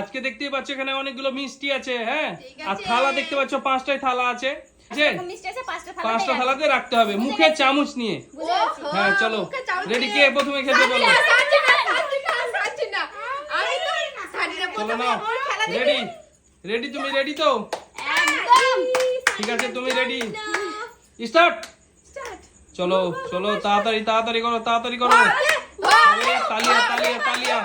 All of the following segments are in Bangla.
আজকে দেখতেই পাচ্ছ এখানে অনেকগুলো মিষ্টি আছে হ্যাঁ? আর। থালা দেখতে পাচ্ছ পাঁচটাই থালা আছে। আছে পাঁচটা থালাতে রাখতে হবে মুখে চামচ নিয়ে। হ্যাঁ চলো। রেডি কে প্রথমে খেতে বলো? চলো দেখে- রেডি? রেডি তুমি রেডি তো? ঠিক আছে তুমি রেডি। স্টার্ট। চলো চলো তাড়াতাড়ি তাড়াতাড়ি করো তাড়াতাড়ি করো। তালিয়া তালিয়া তালিয়া।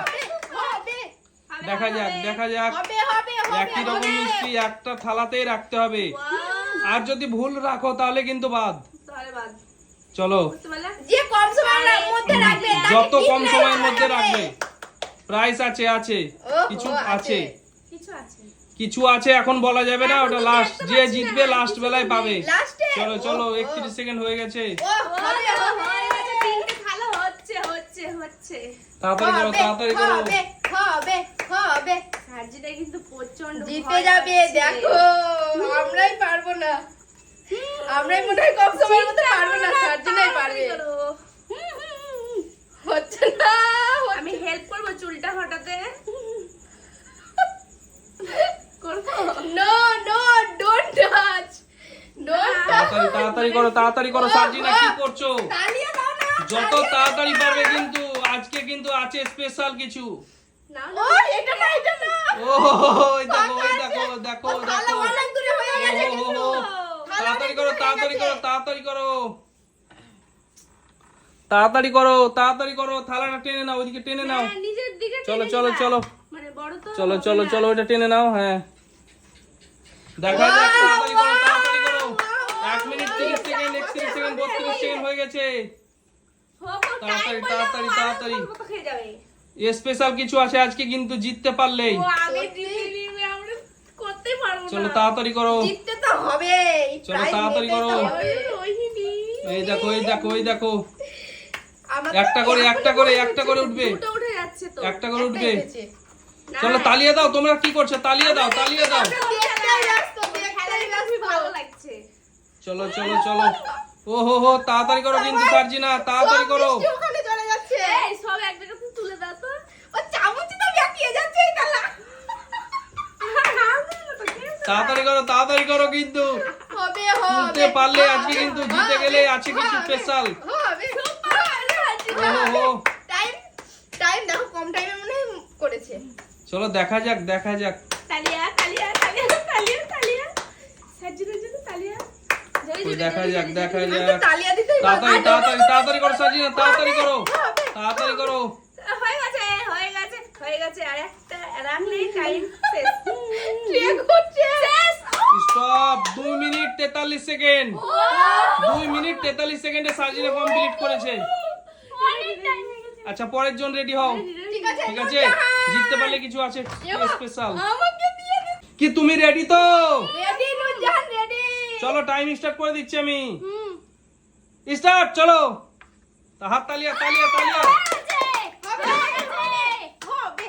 দেখা যাক দেখা যাক। হবে, হবে, হবে, একই রকম মিষ্টি একটা থালাতেই রাখতে হবে। আর যদি ভুল রাখো তাহলে কিন্তু বাদ। চলো। বুঝতে পারলে? যে কম সময়ের মধ্যে রাখবে তাকে যত কম সময়ের মধ্যে রাখবে। প্রাইস আছে আছে। কিছু আছে। আছে। কিছু আছে। এখন বলা যাবে না ওটা লাস্ট যে জিতবে লাস্ট বেলায় পাবে। চলো চলো একত্রিশ সেকেন্ড হয়ে গেছে। ও, হবে, হবে, তিনটে থালা হচ্ছে হচ্ছে হচ্ছে। তাড়াতাড়ি করো হবে, তাড়াতাড়ি করো। কিন্তু প্রচণ্ড জিতে যাবে দেখো আমরাই পারব না। আমরাই মনে হয় কম সময়ের মধ্যে পারব না সার্জনাই পারবে। হচ্ছে না আমি হেল্প করব চুলটা হটাতে করব? No no don't touch don't তাড়াতাড়ি তাড়াতাড়ি করো তাড়াতাড়ি করো সার্জিনা কি করছ? তালিয়া দাও না যত তাড়াতাড়ি পারবে কিন্তু আজকে কিন্তু আছে স্পেশাল কিছু। না ও এটা না এটা না ও ওই দেখো ওই দেখো দেখো দেখো। অনেক দূরে হয়ে গেছে তাড়াতাড়ি করো তাড়াতাড়ি করো তাড়াতাড়ি করো। তাড়াতাড়ি করো তাড়াতাড়ি করো থালাটা টেনে নাও ওইদিকে টেনে নাও। হ্যাঁ, চলো চলো চলো। মানে চলো চলো চলো ওইটা টেনে নাও হ্যাঁ। দেখা যাক তাড়াতাড়ি করো তাড়াতাড়ি করো। এক মিনিট তিরিশ সেকেন্ড একত্রিশ সেকেন্ড বত্রিশ সেকেন্ড হয়ে গেছে। তাড়াতাড়ি তাড়াতাড়ি তাড়াতাড়ি। খেয়ে যাবে। স্পেশাল কিছু আছে আজকে কিন্তু জিততে পারলেই। চলো তাড়াতাড়ি করো। জিততে তো হবে চলো, তাড়াতাড়ি করো। এই দেখো এই দেখো এই দেখো। একটা করে একটা করে একটা করে উঠবে। দুটো উঠে যাচ্ছে তো। একটা করে উঠবে। চলো তালিয়ে দাও তোমরা কি করছ? তালিয়ে দাও তালিয়ে দাও। চলো চলো চলো। ও হো হো তাড়াতাড়ি করো কিন্তু সার্জিনা তাড়াতাড়ি করো। তাড়াতাড়ি করো তাড়াতাড়ি করো কিন্তু। হবে তুলতে পারলে আজকে কিন্তু জিতে গেলে আছে কিছু স্পেশাল টাইম টাইম দেখো কম টাইমে মনে করেছে। চলো দেখা যাক দেখা যাক। তালিয়া তালিয়া তালিয়া তালিয়া তালিয়া। জন্য তালিয়া। জয় ওই জয় দেখা যাক দেখা যাক। তাড়াতাড়ি তাড়াতাড়ি তাড়াতাড়ি করো তাড়াতাড়ি করো। তাড়াতাড়ি করো। হয়ে গেছে হয়ে গেছে হয়ে গেছে আর। রাখলেই টাইম শেষ স্টপ! দুই মিনিট তেতাল্লিশ সেকেন্ড। দুই মিনিট তেতাল্লিশ সেকেন্ডে সার্জিনা কমপ্লিট করেছে। অনেক টাইম গেছে আচ্ছা পরের জন রেডি হও। ঠিক আছে ঠিক আছে? জিততে পারলে কিছু আছে স্পেশাল কি তুমি রেডি তো? রেডি নুজান রেডি চলো টাইম স্টার্ট করে দিচ্ছি আমি। স্টার্ট চলো। তা হাত তালিয়া তালিয়া তালিয়া হবে হবে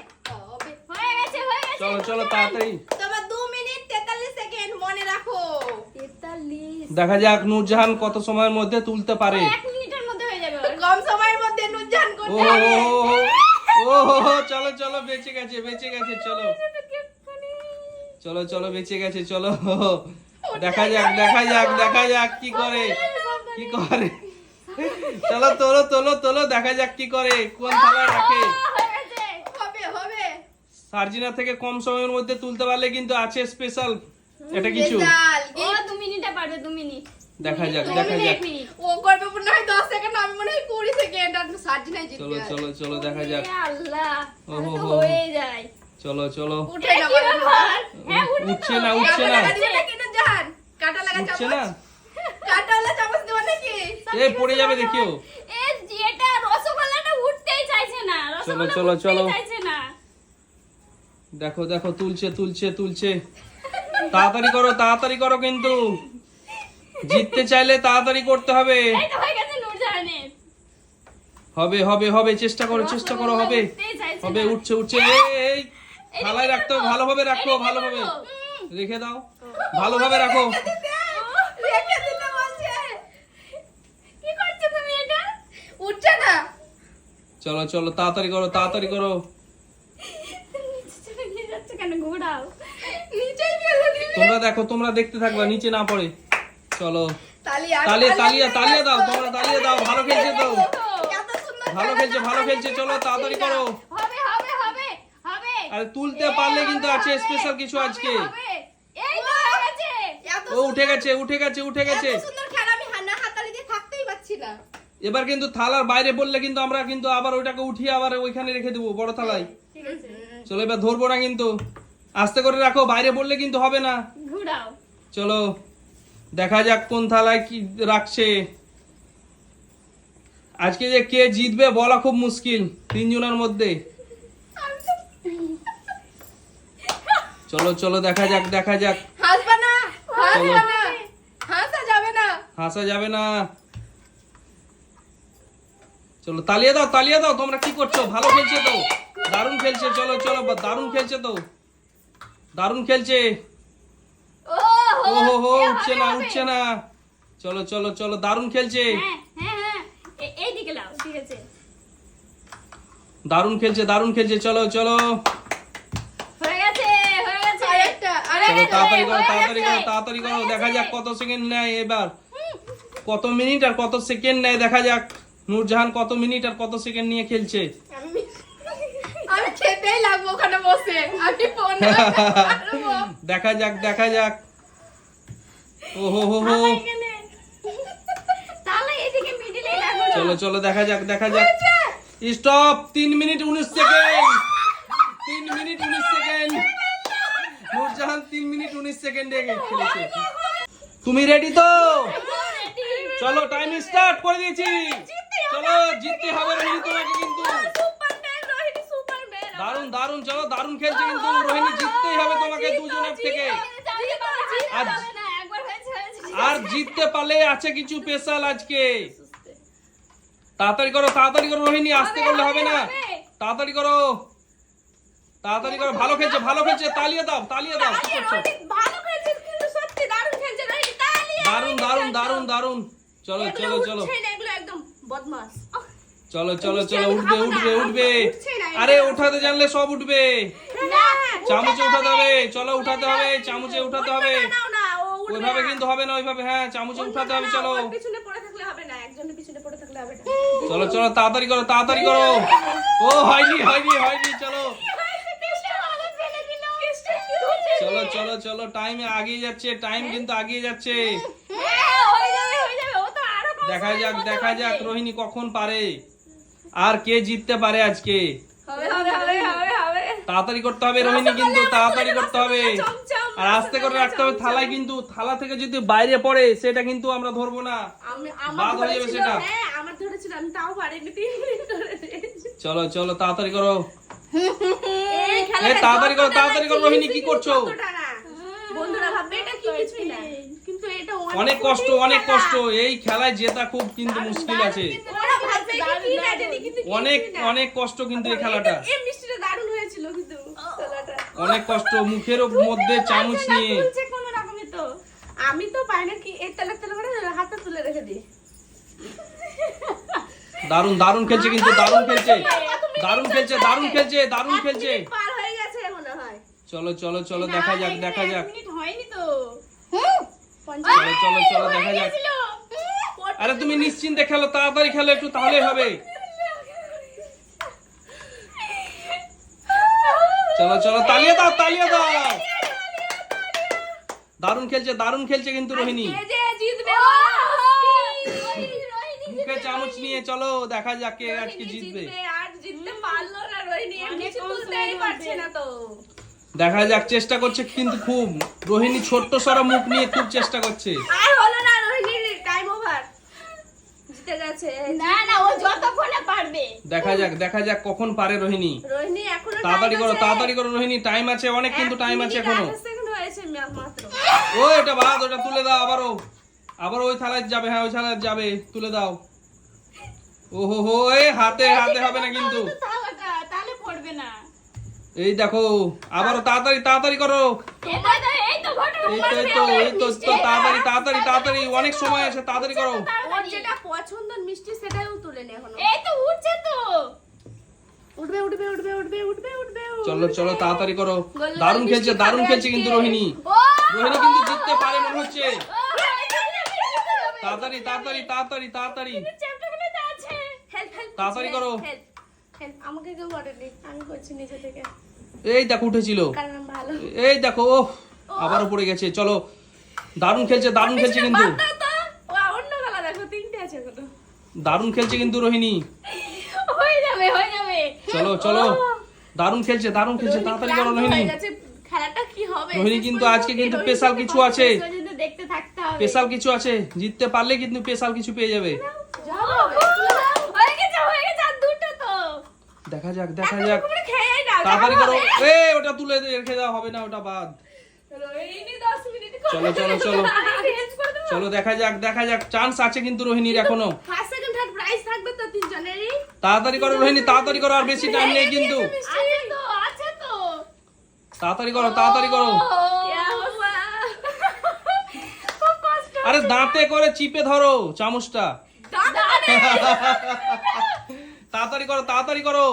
হবে হয়ে গেছে হয়ে গেছে চলো চলো তাড়াতাড়ি। তোমার 2 মিনিট 43 সেকেন্ড মনে রাখো। তেতাল্লিশ। দেখা যাক নূরজাহান কত সময়ের মধ্যে তুলতে পারে। এক মিনিটের মধ্যে হয়ে যাবে। কম সময়ের মধ্যে নুজান ও করতে হবে চলো চলো বেঁচে গেছে বেঁচে গেছে চলো। চলো চলো বেঁচে গেছে চলো। দেখা যাক দেখা যাক দেখা যাক কি করে কি করে। চলো তোলো তোলো তোলো দেখা যাক কি করে। কোন থালায় রাখে। সার্জিনা থেকে কম সময়ের মধ্যে তুলতে পারলে কিন্তু আছে স্পেশাল এটা কিছু ও দু মিনিটে পারবে দু মিনিট। দেখা যাক দেখা যাক। ও করবে মনে হয় 10 সেকেন্ড আমি মনে হয় 20 সেকেন্ড আর সার্জি নাই জিতবে চলো চলো চলো দেখা যাক। আল্লাহ ও হো হয়ে যায়। চলো চলো। উঠে না? হ্যাঁ, উঠছে না উঠছে কাটা না লাগা কাটা লাগা উঠছে চামচ? না। নাকি? এ পড়ে যাবে দেখিও। এ যেটা রসগোল্লাটা উঠতেই চাইছে না রসগোল্লা চলো, উঠতেই চলো। দেখো দেখো তুলছে তুলছে তুলছে। তাড়াতাড়ি করো তাড়াতাড়ি করো কিন্তু। জিততে চাইলে তাড়াতাড়ি করতে হবে। হবে হবে হবে চেষ্টা করো চেষ্টা করো হবে। হবে উঠছে উঠছে এই, থালায় রেখে রাখতে। ভালোভাবে রাখো ভালোভাবে। রেখে দাও ভালোভাবে রাখো। চলো চলো তাড়াতাড়ি করো তাড়াতাড়ি করো নিচে চলে গিয়ে যাচ্ছে কেন কেন ঘোরাও। নিচেই ফেলে দিবি তোমরা দেখো তোমরা দেখতে থাকবা নিচে না পড়ে। চলো। তালি তালিয়ে তালিয়ে তালিয়ে দাও তোমরা তালিয়ে দাও ভালো খেলছে তো। কত ভালো খেলছে ভালো খেলছে চলো তাড়াতাড়ি করো। হবে হবে হবে হবে। আরে তুলতে পারলে কিন্তু আছে স্পেশাল কিছু আজকে। এই তো গেছে। ও উঠে গেছে উঠে গেছে উঠে গেছে। এত সুন্দর খেলা আমি হান্না হাতালি দিয়ে থাকতেই পারছি না। এবার কিন্তু থালার বাইরে বললে কিন্তু আমরা কিন্তু আবার ওইটাকে উঠিয়ে আবার ওইখানে রেখে দেবো বড় থালায়। ঠিক আছে। চলো এবার ধরবো না কিন্তু। আস্তে করে রাখো বাইরে বললে কিন্তু হবে না। ঘোরাও। চলো দেখা যাক কোন থালায় কি রাখছে। আজকে যে কে জিতবে বলা খুব মুশকিল তিনজনের মধ্যে। চলো চলো দেখা যাক দেখা যাক। হাসবা না চলো। হাসবা না। হাসা যাবে না। হাসা যাবে না। চলো তালিয়ে দাও তালিয়ে দাও তোমরা কি করছ? ভালো খেলছে তো। দারুণ খেলছে চলো চলো বা- দারুণ খেলছে তো। দারুণ খেলছে। ও হো হো উঠছে না উঠছে না। চলো চলো চলো দারুণ খেলছে। হ্যাঁ হ্যাঁ হ্যাঁ দারুণ খেলছে দারুণ খেলছে চলো চলো। হয়ে গেছে হয়ে গেছে। আরেকটা চলো তাড়াতাড়ি করো তাড়াতাড়ি করো তাড়াতাড়ি করো দেখা যাক কত সেকেন্ড নেয় এবার। কত মিনিট আর কত সেকেন্ড নেয় দেখা যাক। নূরজাহান কত মিনিট আর কত সেকেন্ড নিয়ে খেলছে? আমি খেতেই লাগবো ওখানে বসে। আমি ফোন দেখা যাক দেখা যাক। ও হো হো। চলো চলো দেখা যাক দেখা যাক। স্টপ তিন মিনিট উনিশ সেকেন্ড। তিন মিনিট উনিশ সেকেন্ড। নূরজাহান তিন মিনিট উনিশ সেকেন্ডে খেলেছে। তুমি রেডি তো? চলো টাইম স্টার্ট করে দিয়েছি। জিততে হবে রোহিণী তোমাকে কিন্তু। সুপারম্যান রোহিণী সুপারম্যান দারুণ দারুণ চলো দারুণ খেলছে কিন্তু রোহিণী জিততেই হবে তোমাকে দুজনের থেকে। আর জিততে পারলে আছে কিছু স্পেশাল আজকে। তাড়াতাড়ি করো তাড়াতাড়ি করো রোহিণী আসতে করলে হবে না। তাড়াতাড়ি করো। তাড়াতাড়ি করো ভালো খেলছে ভালো খেলছে তালিয়ে দাও তালিয়ে দাও। কি করছ ভালো খেলছে কিন্তু সত্যি দারুণ। চলো চলো চলো। এগুলো একদম বদমাস। চলো চলো চলো উঠবে উঠবে উঠবে। আরে উঠাতে জানলে সব উঠবে। চামচে উঠাতে হবে। চলো উঠাতে হবে চামচে উঠাতে হবে। ওইভাবে কিন্তু হবে না ওইভাবে হ্যাঁ চামচে উঠাতে হবে চলো। পিছনে পড়ে থাকলে হবে না একজনের পিছনে পড়ে থাকলে হবে না। চলো চলো তাড়াতাড়ি করো তাড়াতাড়ি করো। ও হয়নি হয়নি হয়নি চলো। চলো চলো চলো টাইম আগিয়ে যাচ্ছে টাইম কিন্তু আগিয়ে যাচ্ছে। দেখা যাক দেখা যাক রোহিণী কখন পারে? আর কে জিততে পারে আজকে? হবে হবে হবে হবে হবে। তাড়াতাড়ি করতে হবে রোহিণী কিন্তু তাড়াতাড়ি করতে হবে। আর আস্তে করে রাখতে হবে থালায় কিন্তু থালা থেকে যদি বাইরে পড়ে সেটা কিন্তু আমরা ধরবো না। আমি বাদ হয়ে যাবে সেটা। হ্যাঁ। চলো চলো তাড়াতাড়ি করো। এ তাড়াতাড়ি করো তাড়াতাড়ি করো রোহিণী কি করছ? বন্ধুরা ভাববে এটা কি কিছুই না। এটা অনেক কষ্ট অনেক কষ্ট। এই খেলায় জেতা খুব কিন্তু মুশকিল আছে। অনেক অনেক কষ্ট কিন্তু এই খেলাটা। এই মিষ্টিটা দারুণ হয়েছিল কিন্তু খেলাটা। অনেক কষ্ট মুখের মধ্যে চামচ নিয়ে। আমি তো পাই না কি এই তেলে তেলে করে হাতে তুলে রেখে দিই। দারুণ দারুণ খেলছে কিন্তু দারুণ খেলছে। দারুণ খেলছে দারুণ খেলছে দারুণ খেলছে। পার হয়ে গেছে মনে হয়। চলো চলো চলো দেখা যাক দেখা যাক। মিনিট হয়নি তো। চলো চলো চলো দেখা যাক। আরে তুমি নিশ্চিন্তে খেলো তাড়াতাড়ি খেলো একটু তাহলে হবে। চলো চলো তালিয়ে দাও তালিয়ে দাও। দারুণ খেলছে দারুণ খেলছে কিন্তু রোহিণী। কে যে জিতবে মুখে চামচ নিয়ে চলো দেখা যাক কে আজকে জিতবে। আর জিততে পারল না রোহিণী কিছু কম তুলতেই পারছে না তো। দেখা যাক চেষ্টা করছে কিন্তু খুব। রোহিণী ছোট্ট সরা মুখ নিয়ে খুব চেষ্টা করছে। আর হলো না রোহিণীর টাইম ওভার জিতে গেছে। না না ও যতক্ষণে পারবে। দেখা যাক দেখা যাক কখন পারে রোহিণী। রোহিণী এখনও তাড়াতাড়ি করো তাড়াতাড়ি করো রোহিণী টাইম আছে অনেক কিন্তু টাইম আছে এখনও। ও এটা বাদ ওটা তুলে দাও আবারও। আবার ওই থালায় যাবে হ্যাঁ ওই থালায় যাবে তুলে দাও। ও হো হো এ হাতে হাতে হবে না কিন্তু। তাহলে পড়বে না। এই দেখো আবারও তাড়াতাড়ি তাড়াতাড়ি করো। এই তো এই তো এই তো এই তো তো তাড়াতাড়ি তাড়াতাড়ি তাড়াতাড়ি অনেক সময় আছে তাড়াতাড়ি করো। ওর যেটা পছন্দের মিষ্টি সেটাও তুলে নে এখনও এই তো উঠছে তো উঠবে উঠবে উঠবে উঠবে উঠবে উঠবে। চলো চলো তাড়াতাড়ি করো। দারুণ খেলছে দারুণ খেলছে কিন্তু। রোহিণী। রোহিণী কিন্তু জিততে পারে মনে হচ্ছে। তাড়াতাড়ি তাড়াতাড়ি তাড়াতাড়ি তাড়াতাড়ি। চ্যাপ্টারগুলোতে আছে। হেল্প, হেল্প, তাড়াতাড়ি করো। Help, help. আমাকে কেউ বলেনি আমি করছি নিজে থেকে। এই দেখো উঠেছিল। এই দেখো ও আবার উপরে গেছে। চলো দারুণ খেলছে দারুণ খেলছে কিন্তু। দারুণ খেলছে কিন্তু রোহিণী। যাবে, যাবে। চলো চলো। দারুণ খেলছে দারুণ খেলছে তাড়াতাড়ি করো রোহিণী। খেলাটা কি হবে? রোহিণী কিন্তু আজকে কিন্তু স্পেশাল কিছু আছে। স্পেশাল কিছু আছে। জিততে পারলে কিন্তু স্পেশাল কিছু পেয়ে যাবে। দেখা যাক দেখা যাক। তাড়াতাড়ি করো। এ ওটা তুলে রেখে দেওয়া হবে না ওটা বাদ। চলো চলো চলো চলো। দেখা যাক দেখা যাক। চান্স আছে কিন্তু রোহিণীর এখনও। ফার্স্ট সেকেন্ড থার্ড প্রাইজ থাকবে তো তিনজনেরই। তাড়াতাড়ি করো রোহিণী তাড়াতাড়ি করো আর বেশি টাইম নেই কিন্তু। আছে তো, আছে তো। তাড়াতাড়ি করো তাড়াতাড়ি করো। আরে দাঁতে করে চিপে ধরো চামচটা। তাড়াতাড়ি করো তাড়াতাড়ি করো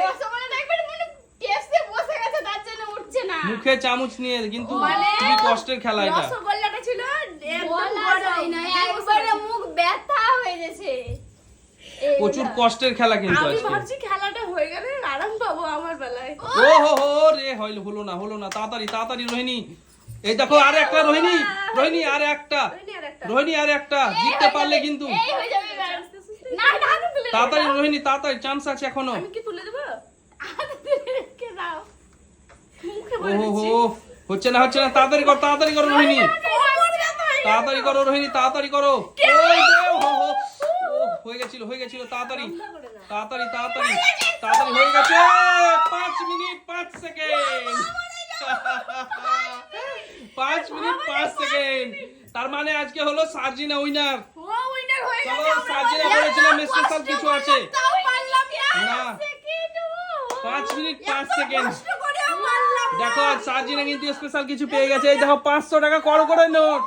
রসগোল্লা দেখবেন মনে টেস্টে বসে গেছে তার জন্য উঠছে না মুখে চামচ নিয়ে কিন্তু মানে খুবই কষ্টের খেলা এটা রসগোল্লাটা ছিল একবারে মুখ ব্যথা হয়ে গেছে প্রচুর কষ্টের খেলা কিন্তু আমি ভাবছি খেলাটা হয়ে গেলে আরাম পাবো আমার বেলায় ও হো হো রে হইল হলো না হলো না তাড়াতাড়ি তাড়াতাড়ি রোহিণী এই দেখো আর একটা রোহিণী রোহিণী আর একটা রোহিণী আর একটা জিততে পারলে কিন্তু হয়ে তাড়াতাড়ি রোহিণী তাড়াতাড়ি চান্স আছে এখনও আমি কি তুলে দেবো হাতে তুলে রেখে দাও মুখে ও বলে হো দিচ্ছি হো হচ্ছে না হচ্ছে না তাড়াতাড়ি করো তাড়াতাড়ি করো রোহিণী। তাড়াতাড়ি করো রোহিণী। তাড়াতাড়ি করো ও হো হো। হয়ে গেছিল হয়ে গেছিল তাড়াতাড়ি। তাড়াতাড়ি তাড়াতাড়ি। তাড়াতাড়ি হয়ে গেছে। পাঁচ মিনিট পাঁচ সেকেন্ড। পাঁচ মিনিট পাঁচ সেকেন্ড। তার মানে আজকে হলো সার্জিনা উইনার চলো সার্জিনা। বলেছিলাম স্পেশাল কিছু আছে? না। পাঁচ মিনিট পাঁচ সেকেন্ড কষ্ট করেও পারলাম না। দেখো সার্জিনা কিন্তু স্পেশাল কিছু পেয়ে গেছে। এই দেখো পাঁচশো টাকা কড়কড়ে করে নোট।